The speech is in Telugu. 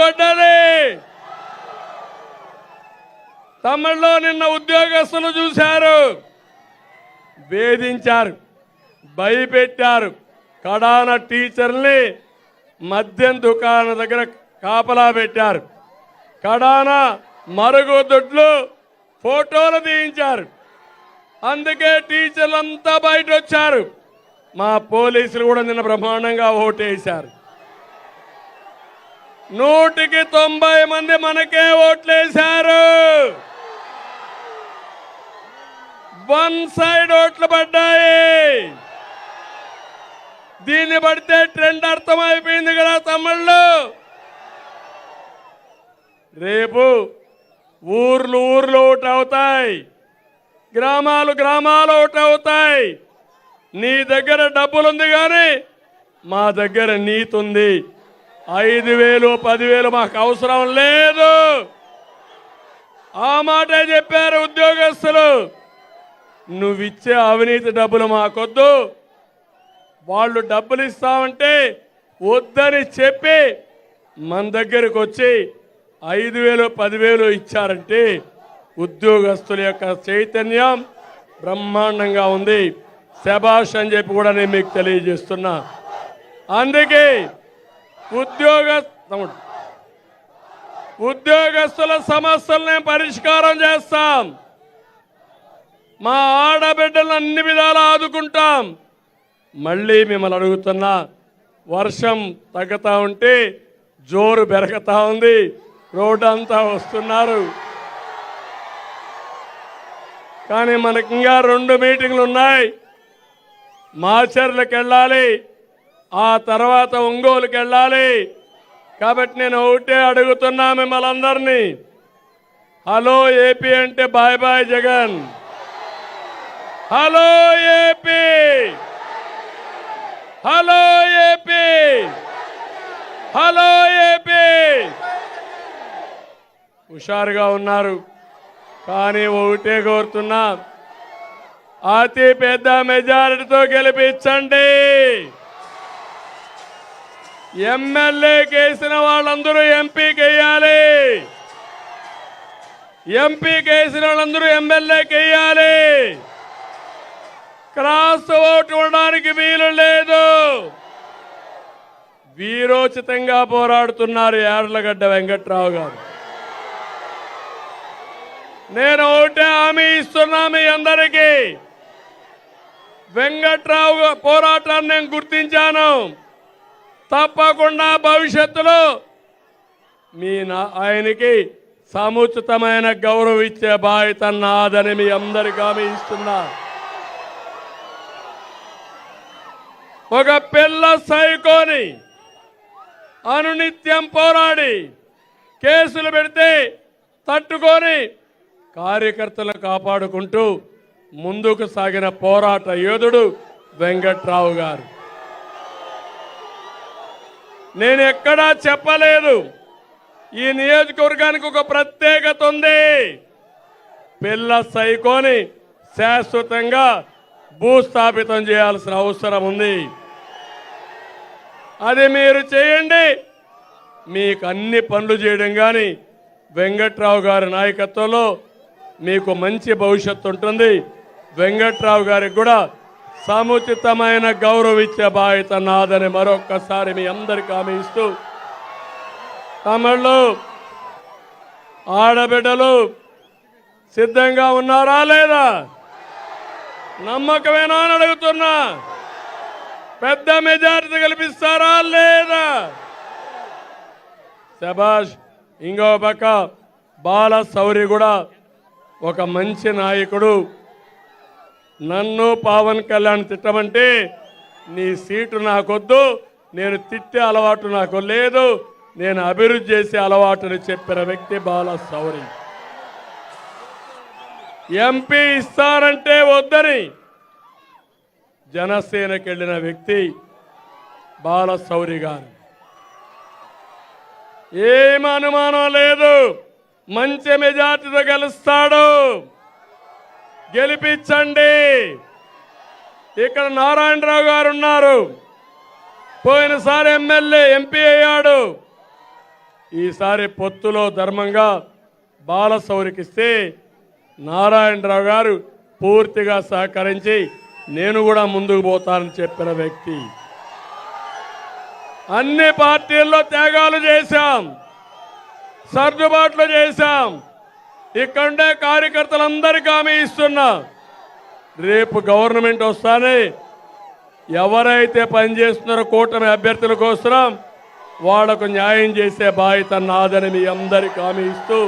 కొట్టాలి. తమిళ్ళో నిన్న ఉద్యోగస్తులు చూశారు. వేధించారు భయపెట్టారు. కడాన టీచర్ని మద్యం దుకాణం దగ్గర కాపలా పెట్టారు. కడాన మరుగుదొడ్లు ఫోటోలు తీయించారు. అందుకే టీచర్లంతా బయట వచ్చారు మా పోలీసులు కూడా నిన్న బ్రహ్మాండంగా ఓటేశారు. నూటికి తొంభై మంది మనకే ఓట్లేశారు. వన్ సైడ్ ఓట్లు పడ్డాయి. దీన్ని పడితే ట్రెండ్ అర్థమైపోయింది కదా తమిళ్ళు రేపు ఊర్లు ఊర్లు ఒకటి అవుతాయి. గ్రామాలు గ్రామాలు ఒకటి అవుతాయి. నీ దగ్గర డబ్బులుంది కానీ మా దగ్గర నీతుంది. ఐదు వేలు పదివేలు మాకు అవసరం లేదు. ఆ మాటే చెప్పారు ఉద్యోగస్తులు. నువ్విచ్చే అవినీతి డబ్బులు మాకొద్దు. వాళ్ళు డబ్బులు ఇస్తామంటే వద్దని చెప్పి మన దగ్గరకు వచ్చి ఐదు వేలు పదివేలు ఇచ్చారంటే ఉద్యోగస్తుల యొక్క చైతన్యం బ్రహ్మాండంగా ఉంది. శభాష్ అని చెప్పి కూడా నేను మీకు తెలియజేస్తున్నా. అందుకే ఉద్యోగ తమ్ముడు ఉద్యోగస్తుల సమస్యల్ని పరిష్కారం చేస్తాం. మా ఆడబిడ్డలను అన్ని విధాలా ఆదుకుంటాం. మళ్ళీ మిమ్మల్ని అడుగుతున్నా వర్షం తగ్గుతూ ఉంటే జోరు పెరగతా ఉంది. రోడ్డు అంతా వస్తున్నారు. కానీ మనకి ఇంకా రెండు మీటింగ్లు ఉన్నాయి మాచర్లకు వెళ్ళాలి ఆ తర్వాత ఒంగోలుకి వెళ్ళాలి. కాబట్టి నేను ఒకటే అడుగుతున్నా మిమ్మల్ని అందరినీ. హలో ఏపీ అంటే bye bye Jagan. Hello AP. Hello AP. Hello AP. హుషారుగా ఉన్నారు. కానీ ఒకటే కోరుతున్నా. అతి పెద్ద మెజారిటీతో గెలిపించండి. ఎమ్మెల్యే కేసిన వాళ్ళందరూ ఎంపీకి వేయాలి ఎంపీకి వేసిన వాళ్ళందరూ ఎమ్మెల్యేకి వేయాలి క్రాస్ ఓటు ఉండడానికి వీలు లేదు. వీరోచితంగా పోరాడుతున్నారు యార్లగడ్డ వెంకట్రావు గారు. నేను ఒకటే హామీ ఇస్తున్నా మీ అందరికీ. వెంకట్రావు పోరాటాన్ని నేను గుర్తించాను. తప్పకుండా భవిష్యత్తులో మీ నా ఆయనకి సముచితమైన గౌరవం ఇచ్చే బాధ్యత నాదని మీ అందరికీ హామీ ఇస్తున్నా. ఒక పిల్ల సైకోని అనునిత్యం పోరాడి కేసులు పెడితే తట్టుకొని కార్యకర్తలు కాపాడుకుంటూ ముందుకు సాగిన పోరాట యోధుడు వెంకట్రావు గారు. నేను ఎక్కడా చెప్పలేదు. ఈ నియోజకవర్గానికి ఒక ప్రత్యేకత ఉంది. పిల్ల సైకోని శాశ్వతంగా భూస్థాపితం చేయాల్సిన అవసరం ఉంది. అది మీరు చేయండి. మీకు అన్ని పనులు చేయడం కానీ వెంకట్రావు గారి నాయకత్వంలో మీకు మంచి భవిష్యత్తు ఉంటుంది. వెంకట్రావు గారికి కూడా సముచితమైన గౌరవించే బాధ్యత నాదని మరొక్కసారి మీ అందరికీ హామీ ఇస్తూ తమిళ్ళు ఆడబిడ్డలు సిద్ధంగా ఉన్నారా లేదా? నమ్మకమేనా అని అడుగుతున్నా. పెద్ద మెజారిటీ కల్పిస్తారా లేదా? శభాష్ ఇంకో పక్క బాల సౌరి కూడా ఒక మంచి నాయకుడు. నన్ను పవన్ కళ్యాణ్ తిట్టమంటే నీ సీటు నాకొద్దు నేను తిట్టే అలవాటు నాకు లేదు నేను అభివృద్ధి చేసే అలవాటుని చెప్పిన వ్యక్తి బాల సౌరి. ఎంపీ ఇస్తారంటే వద్దని జనసేనకి వెళ్ళిన వ్యక్తి బాల సౌరి గారు. ఏం అనుమానం లేదు మంచి మెజార్టీతో గెలుస్తాడు. గెలిపించండి. ఇక్కడ నారాయణరావు గారు ఉన్నారు. పోయినసారి ఎమ్మెల్యే ఎంపీ అయ్యాడు. ఈసారి పొత్తులో ధర్మంగా బాలసౌరికిస్తే నారాయణరావు గారు పూర్తిగా సహకరించి నేను కూడా ముందుకు పోతానని చెప్పిన వ్యక్తి. అన్ని పార్టీల్లో త్యాగాలు చేశాం. సర్దుబాట్లు చేశాం. ఇక్కడుండే కార్యకర్తలందరికీ హామీ ఇస్తున్నా. రేపు గవర్నమెంట్ వస్తానే. ఎవరైతే పనిచేస్తున్నారో కూటమి అభ్యర్థుల కోసం వాళ్ళకు న్యాయం చేసే బాధ్యత నాదని మీ అందరికీ హామీ ఇస్తూ